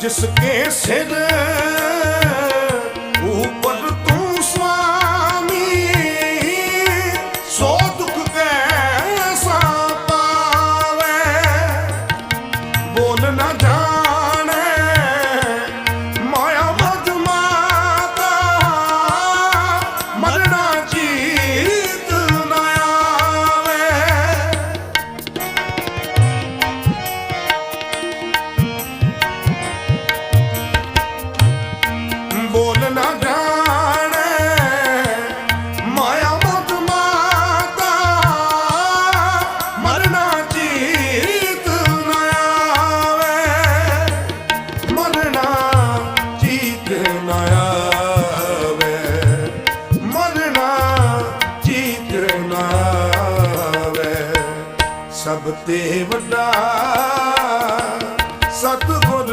ਜਿਸਕੇ ਸਿਰ ਉਪਰ ਤੂੰ ਸੁਆਮੀ ਸੋ ਦੁਖ ਕੈਸਾ ਪਾਵੇ? ਬੋਲ ਨਾ ਜਾਣੇ ਸਭ ਤੇ ਵੱਡਾ